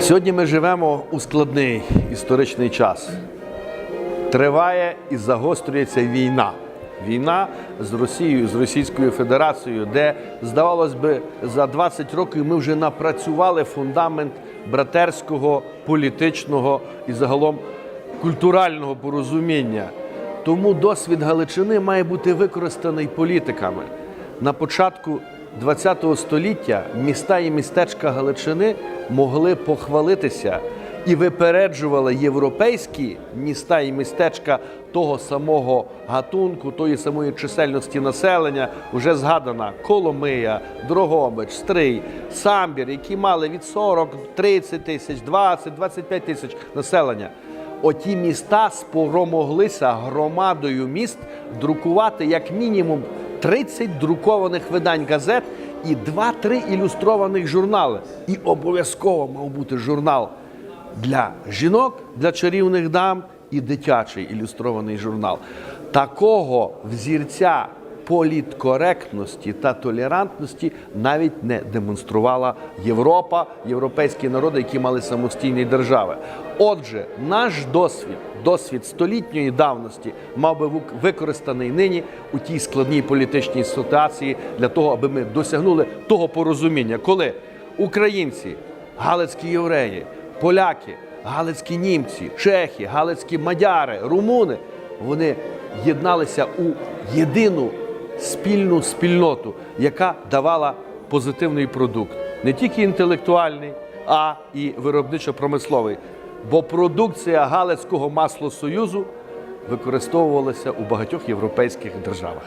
Сьогодні ми живемо у складний історичний час. Триває і загострюється війна. Війна з Росією, з Російською Федерацією, де, здавалось би, за 20 років ми вже напрацювали фундамент братерського, політичного і загалом культурального порозуміння. Тому досвід Галичини має бути використаний політиками. На початку ХХ століття міста і містечка Галичини могли похвалитися і випереджували європейські міста і містечка того самого гатунку, тої самої чисельності населення, вже згадана Коломия, Дрогобич, Стрий, Самбір, які мали від 40, 30 тисяч, 20, 25 тисяч населення. Оті міста спромоглися громадою міст друкувати як мінімум 30 друкованих видань газет і 2-3 ілюстрованих журнали. І обов'язково мав бути журнал для жінок, для чарівних дам і дитячий ілюстрований журнал. Такого взірця політкоректності та толерантності навіть не демонструвала Європа, європейські народи, які мали самостійні держави. Отже, наш досвід, досвід столітньої давності, мав би вик- використаний нині у тій складній політичній ситуації для того, аби ми досягнули того порозуміння, коли українці, галицькі євреї, поляки, галицькі німці, чехи, галицькі мадяри, румуни вони єдналися у єдину спільну спільноту, яка давала позитивний продукт, не тільки інтелектуальний, а і виробничо-промисловий. Бо продукція Галицького маслосоюзу використовувалася у багатьох європейських державах.